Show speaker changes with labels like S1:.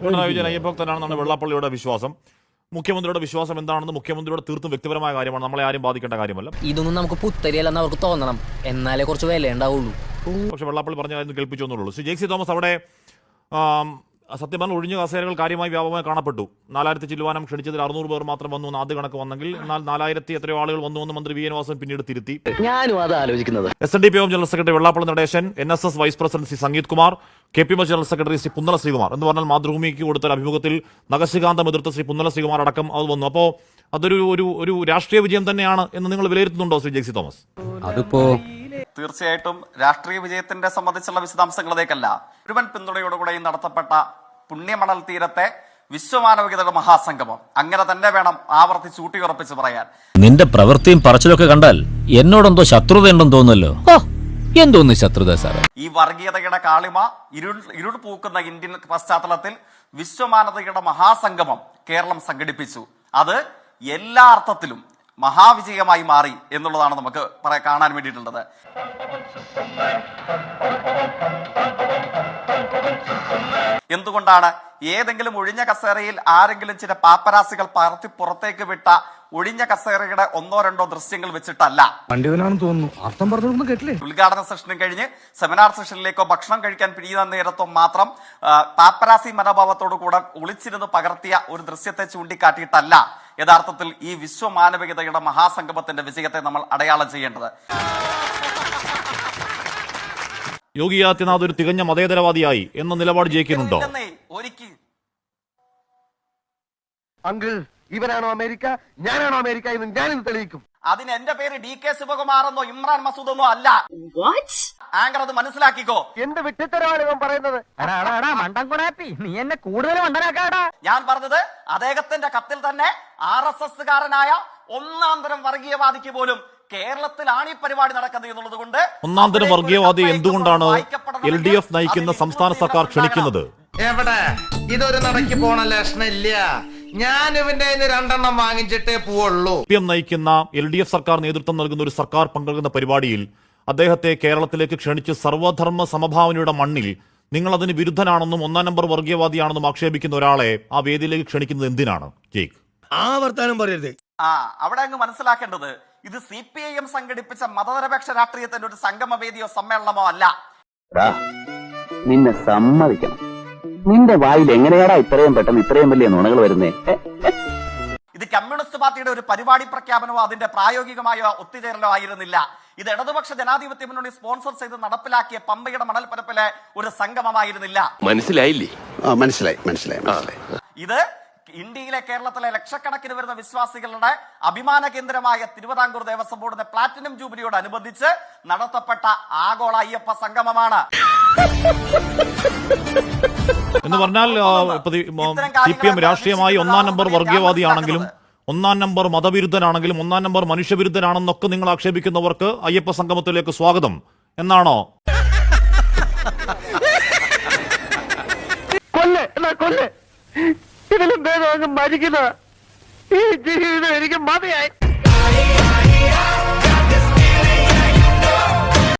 S1: പിണറായി വിജയൻ അയ്യഭക്തനാണെന്നാണ് വെള്ളാപ്പള്ളിയുടെ വിശ്വാസം. മുഖ്യമന്ത്രിയുടെ വിശ്വാസം എന്താണെന്ന് മുഖ്യമന്ത്രിയുടെ തീർത്തും വ്യക്തിപരമായ കാര്യമാണ്. നമ്മളെ ആരും ബാധിക്കേണ്ട കാര്യമല്ല.
S2: ഇതൊന്നും നമുക്ക് പുത്തരിയല്ലെന്ന് അവർക്ക് തോന്നണം. എന്നാലേ കുറച്ച് വില ഉണ്ടാവുള്ളൂ
S1: പക്ഷെ വെള്ളാപ്പള്ളി പറഞ്ഞ കാര്യം കേൾപ്പിച്ചു എന്നുള്ളൂ. ശ്രീ സി തോമസ് അവിടെ സത്യം പറഞ്ഞാൽ ഒഴിഞ്ഞ കസേരകൾ കാര്യമായി വ്യാപകമായി കാണപ്പെട്ടു. നാലായിരത്തി ചില്ലുവാനം ക്ഷണിച്ചതിൽ അറുന്നൂറ് പേർ മാത്രം വന്നു എന്ന് ആദ്യ കണക്ക് വന്നെങ്കിൽ എന്നാൽ നാലായിരത്തി എത്രയോ ആളുകൾ വന്നു എന്ന് മന്ത്രി വി എൻ വാസൻ പിന്നീട് തിരുത്തി.
S3: ഞാനും അത് ആലോചിക്കുന്നത്.
S1: S N D P M general secretary Vellappally Natesan N S S vice president C Sangeeth Kumar K P M general secretary Shri Punnala Sreekumar എന്ന് പറഞ്ഞാൽ മാതൃഭൂമിക്ക് കൊടുത്ത ഒരു അഭിമുഖത്തിൽ നഗശികാന്ത എതിർത്ത ശ്രീ പുന്നല ശ്രീകുമാർ അടക്കം അത് വന്നു. അപ്പോൾ അതൊരു ഒരു ഒരു രാഷ്ട്രീയ വിജയം തന്നെയാണ് എന്ന് നിങ്ങൾ വിലയിരുത്തുന്നുണ്ടോ ശ്രീ ജെക്സി തോമസ്?
S4: അതിപ്പോ
S5: തീർച്ചയായിട്ടും രാഷ്ട്രീയ വിജയത്തിന്റെ സംബന്ധിച്ചുള്ള വിശദാംശങ്ങളിലേക്കല്ല. മുഴുവൻ പിന്തുണയോടുകൂടെയും നടത്തപ്പെട്ട പുണ്യമണൽ തീരത്തെ വിശ്വമാനവികതയുടെ മഹാസംഗമം. അങ്ങനെ തന്നെ വേണം ആവർത്തിച്ച് ഊട്ടിയുറപ്പിച്ച് പറയാൻ.
S4: നിന്റെ പ്രവൃത്തിയും പറച്ചിലൊക്കെ കണ്ടാൽ എന്നോടെന്തോ ശത്രുതയുണ്ടെന്ന് തോന്നുന്നല്ലോ. എന്തോന്നു എന്തോന്ന് ശത്രുത സാറേ?
S5: ഈ വർഗീയതയുടെ കാളിമ ഇരുൾ ഇരുൾ പൂക്കുന്ന ഇന്ത്യൻ പശ്ചാത്തലത്തിൽ വിശ്വമാനതയുടെ മഹാസംഗമം കേരളം സംഘടിപ്പിച്ചു. അത് എല്ലാ അർത്ഥത്തിലും മഹാവിജയമായി മാറി എന്നുള്ളതാണ് നമുക്ക് പറയാൻ കാണാൻ വേണ്ടിയിട്ടുള്ളത്. എന്തുകൊണ്ടാണ് ഏതെങ്കിലും ഒഴിഞ്ഞ കസേരയിൽ ആരെങ്കിലും ചില പാപ്പരാസികൾ പറത്തി പുറത്തേക്ക് വിട്ട ഒഴിഞ്ഞ കസേരയുടെ ഒന്നോ രണ്ടോ ദൃശ്യങ്ങൾ വെച്ചിട്ടല്ല. ഉദ്ഘാടന സെഷനും കഴിഞ്ഞ് സെമിനാർ സെഷനിലേക്കോ ഭക്ഷണം കഴിക്കാൻ പിരിയുന്ന നേരത്തോ മാത്രം പാപ്പരാസി മനോഭാവത്തോടു കൂടെ ഒളിച്ചിരുന്ന് പകർത്തിയ ഒരു ദൃശ്യത്തെ ചൂണ്ടിക്കാട്ടിയിട്ടല്ല. യഥാർത്ഥത്തിൽ ഈ വിശ്വമാനവികതയുടെ മഹാസംഗമത്തിന്റെ വിജയത്തെ നമ്മൾ അടയാളം ചെയ്യേണ്ടത്.
S1: യോഗി ആദിത്യനാഥ് ഒരു തികഞ്ഞ മതേതരവാദിയായി എന്ന നിലപാട് ജയിക്കുന്നുണ്ടോ?
S3: അങ്കിൾ ഇവനാണോ അമേരിക്ക? ഞാനാണോ അമേരിക്ക എന്ന് ഞാനിന്ന് തെളിയിക്കും.
S5: അതിന് എന്റെ പേര് ഡി കെ ശിവകുമാർ എന്നോ ഇമ്രാൻ മസൂദ് എന്നോ അല്ല ആങ്കർ അത് മനസ്സിലാക്കിക്കോ.
S3: എന്ത് വിട്ടിത്തരമാണ് ഇവൻ പറയുന്നത്?
S2: നീ എന്നെ കൂടുതൽ
S5: ഞാൻ പറഞ്ഞത് അദ്ദേഹത്തിന്റെ കത്തിൽ തന്നെ ആർ എസ് എസ് കാരനായ ഒന്നാം തരം വർഗീയവാദിക്ക് പോലും കേരളത്തിലാണ് ഈ പരിപാടി നടക്കുന്നത് എന്നുള്ളത് കൊണ്ട്
S1: ഒന്നാം തരം വർഗീയവാദി എന്തുകൊണ്ടാണ് എൽ ഡി എഫ് നയിക്കുന്ന സംസ്ഥാന സർക്കാർ ക്ഷണിക്കുന്നത്?
S6: എവിടെ? ഇതൊരു നടക്കി പോണ ലക്ഷണില്ല ഞാൻ ഇവന്റെ രണ്ടെണ്ണം വാങ്ങിച്ചിട്ടേ പോവുള്ളൂ.
S1: പി എം നയിക്കുന്ന എൽ ഡി എഫ് സർക്കാർ നേതൃത്വം നൽകുന്ന ഒരു സർക്കാർ പങ്കെടുക്കുന്ന പരിപാടിയിൽ അദ്ദേഹത്തെ കേരളത്തിലേക്ക് ക്ഷണിച്ച് സർവധർമ്മ സമഭാവനയുടെ മണ്ണിൽ നിങ്ങൾ അതിന് വിരുദ്ധനാണെന്നും ഒന്നാം നമ്പർ വർഗീയവാദിയാണെന്നും ആക്ഷേപിക്കുന്ന ഒരാളെ ആ വേദിയിലേക്ക് ക്ഷണിക്കുന്നത് എന്തിനാണ്? ജയ്ക്ക്.
S7: ആ വർത്താനം പറയരുത്.
S5: ആ അവിടെ അങ്ങ് മനസ്സിലാക്കേണ്ടത് ഇത് സി പി ഐ എം സംഘടിപ്പിച്ച മതനിരപേക്ഷ രാഷ്ട്രീയത്തിന്റെ ഒരു സംഗമവേദിയോ സമ്മേളനമോ അല്ല.
S8: നിന്നെ സമ്മതിക്കണം. നിന്റെ വായിൽ എങ്ങനെയാടാ ഇത്രയും പെട്ടെന്ന് ഇത്രയും വലിയ നുണകൾ വരുന്നേ?
S5: ഇത് കമ്മ്യൂണിസ്റ്റ് പാർട്ടിയുടെ ഒരു പരിപാടി പ്രഖ്യാപനമോ അതിന്റെ പ്രായോഗികമായ ഒത്തുചേരലോ ആയിരുന്നില്ല. ഇത് ഇടതുപക്ഷ ജനാധിപത്യ മുന്നണി സ്പോൺസർ ചെയ്ത് നടപ്പിലാക്കിയ പമ്പയുടെ മണൽപ്പരപ്പിലെ ഒരു സംഗമമായിരുന്നില്ല.
S9: മനസ്സിലായില്ലേ?
S7: മനസ്സിലായി മനസ്സിലായി മനസ്സിലായി.
S5: ഇത് ഇന്ത്യയിലെ കേരളത്തിലെ ലക്ഷക്കണക്കിന് വരുന്ന വിശ്വാസികളുടെ അഭിമാന കേന്ദ്രമായ തിരുവിതാംകൂർ ദേവസ്വം ബോർഡിന്റെ പ്ലാറ്റിനം ജൂബിലിയോടനുബന്ധിച്ച് നടത്തപ്പെട്ട ആഗോള അയ്യപ്പ സംഗമമാണ്.
S1: എന്ന് പറഞ്ഞാൽ സി പി എം രാഷ്ട്രീയമായി ഒന്നാം നമ്പർ വർഗീയവാദിയാണെങ്കിലും ഒന്നാം നമ്പർ മതവിരുദ്ധനാണെങ്കിലും ഒന്നാം നമ്പർ മനുഷ്യവിരുദ്ധനാണെന്നൊക്കെ നിങ്ങൾ ആക്ഷേപിക്കുന്നവർക്ക് അയ്യപ്പ സംഗമത്തിലേക്ക് സ്വാഗതം. എന്നാണോ?
S3: കൊല്ല് എന്നാ കൊല്ല്. ഇതിലും ഭേദം അങ്ങ് മരിക്കുന്ന ഈ ജീവിതം എനിക്ക് മതിയായി.